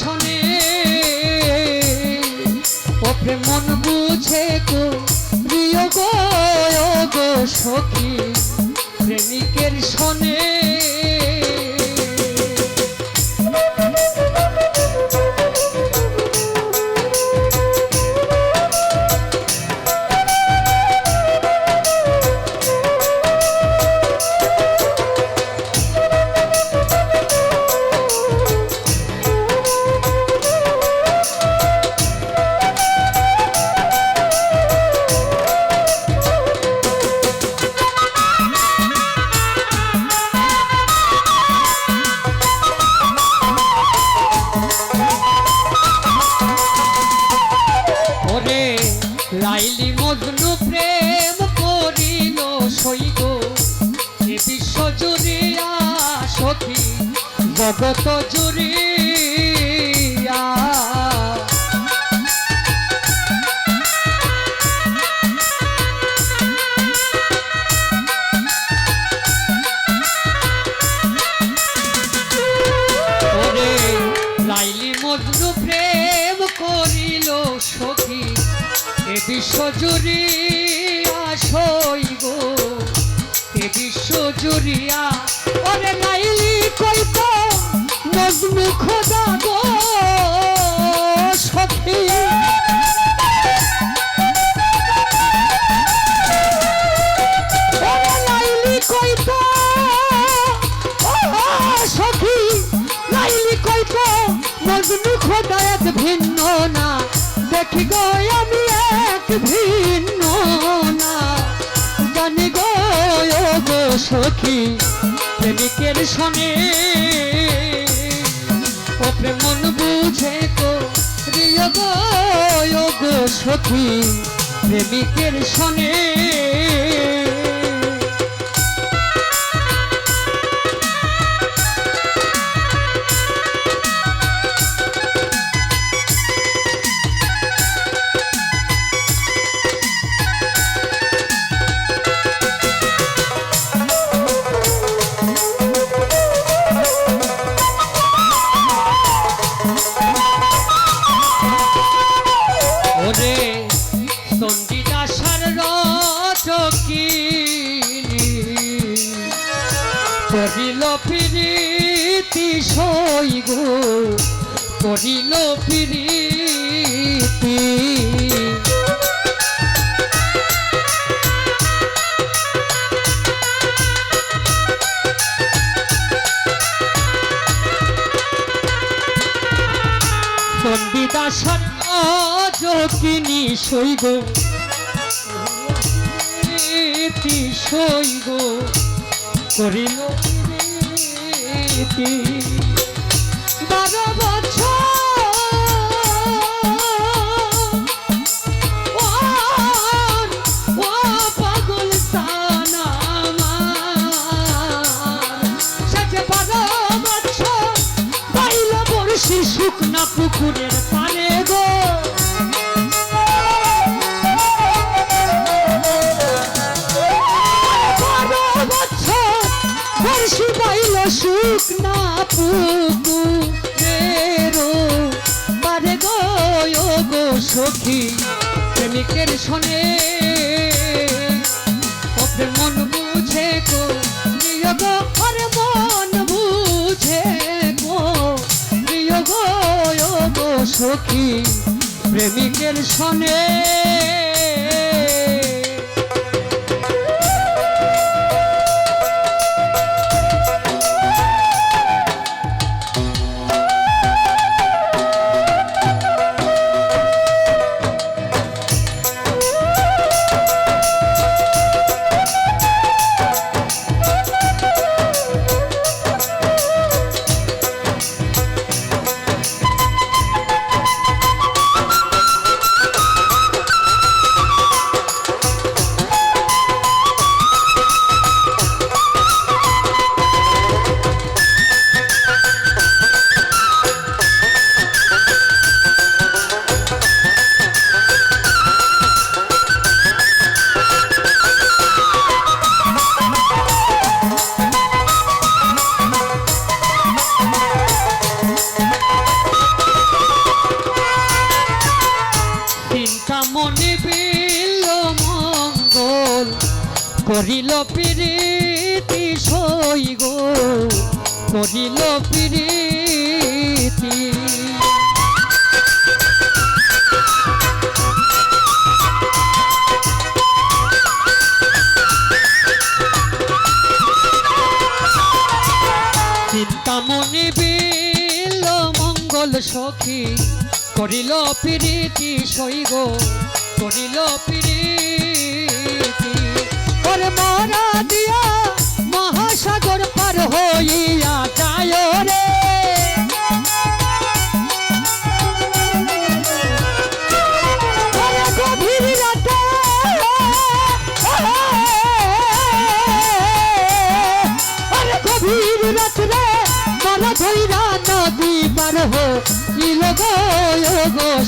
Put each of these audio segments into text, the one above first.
শোনে ওপরে মন বুঝে গো প্রিয় গো গো সখী প্রেমিকের শোনে। মজনু প্রেম করিল সইগ এ বিশ্ব জুড়িয়া জগত জুড়িয়া। এ বিশ্ব জুড়িয়া সইব এ বিশ্ব জুড়িয়া ওরে লাইলি কইত মজনু খোদা গো, সখী। ভিন্ন না। দেখি গো সখী প্রেমিকের সনে ও প্রেম মন বুঝে তো প্রিয় গো সখী প্রেমিকের শোনে করিল প্রীতি। রচকিনী সইগ প্রীতি সইগ করিল প্রীতি। শুকনা পুকুরের পানে গো বছর শুকনা পুকুরের সখী প্রেমিকের শোনে। ওপরে মন বুঝে গো প্রিয় গো আরে মন বুঝে গো প্রিয় গো সখী প্রেমিকের শোনে। করিল প্রীতি সই গো, করিল প্রীতি। চিন্তা মনে বিল মঙ্গল সখী, করিল প্রীতি সইগ করিল প্রীতি ওরে মরা দিয়া মহাসাগর পার হইয়া যায় রে।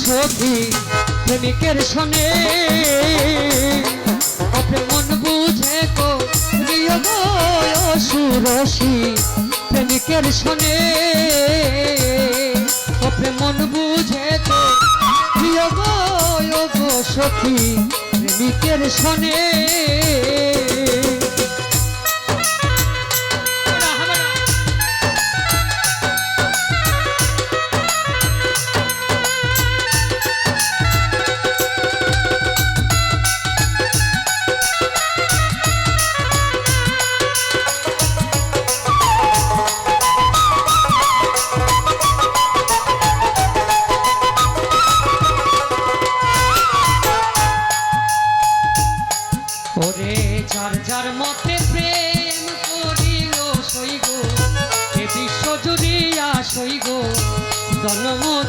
সখী প্রেমিকের আপনি মন গো প্রিয় সুরসী প্রেমিকের শনে আপনি মন বুঝে গো প্রিয় গো সখী প্রেমিকের শনে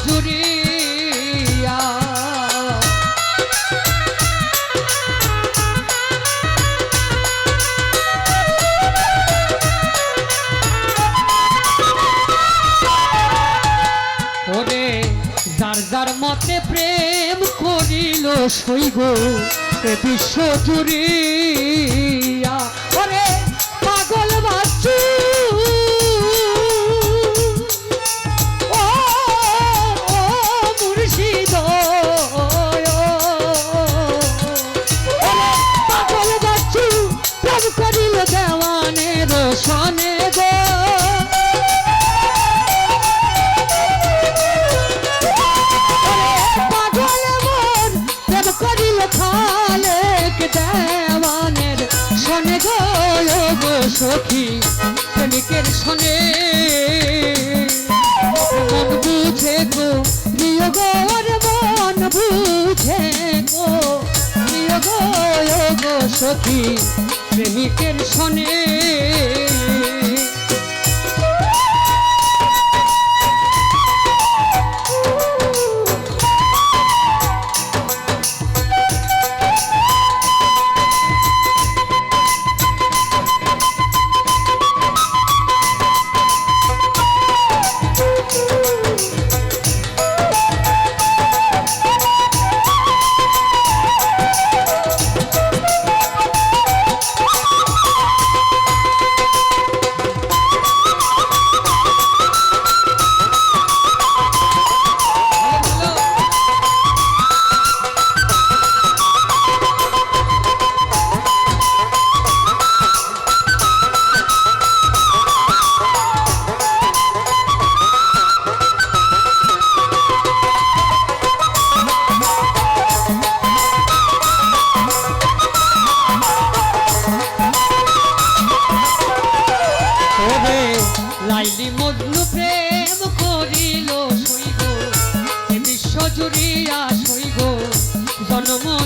জুড়িয়া ওরে যার যার মতে প্রেম করিল এ বিশ্ব জুড়িয়া সখী প্রেমিকের শোনে মন বুঝে গো প্রিয় মন বুঝে গো। প্রেমিকের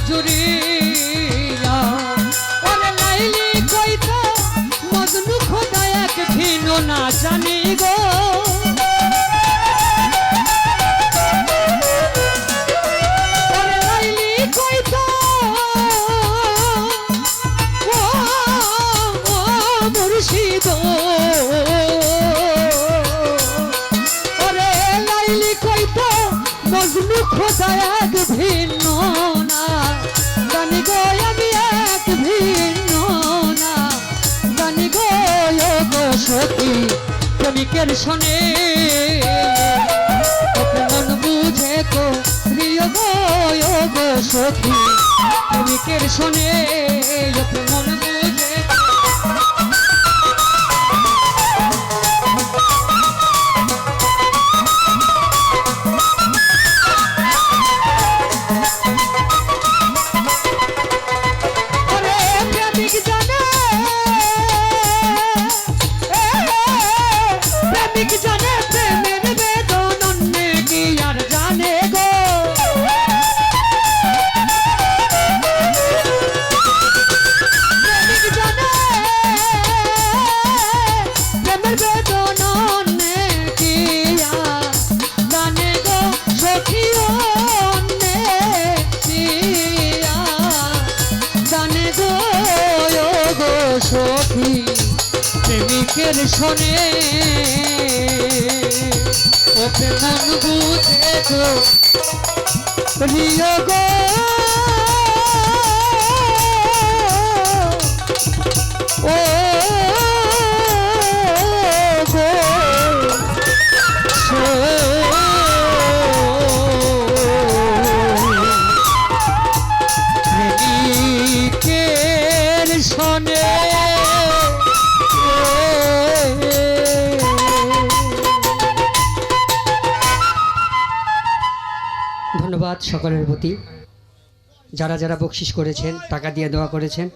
জুড়িয়া ওরে লাইলি কইত, মজনু খোদা এক ভিন্ন না জানি গো। মজনু খোদা এক ভিন্ন না জানি গো, আমি ভিন্ন না। জানি গো গো সখী প্রেমিকের মন বুঝে গো প্রিয় গো গো সখী প্রেমিকের শোনে মন বুঝে প্রেমিক জানে প্রেমিকের শোনে। মন বুঝে তো প্রিয় গো। ও সকলের প্রতি যারা যারা বকশিস করেছেন টাকা দিয়ে দেওয়া করেছেন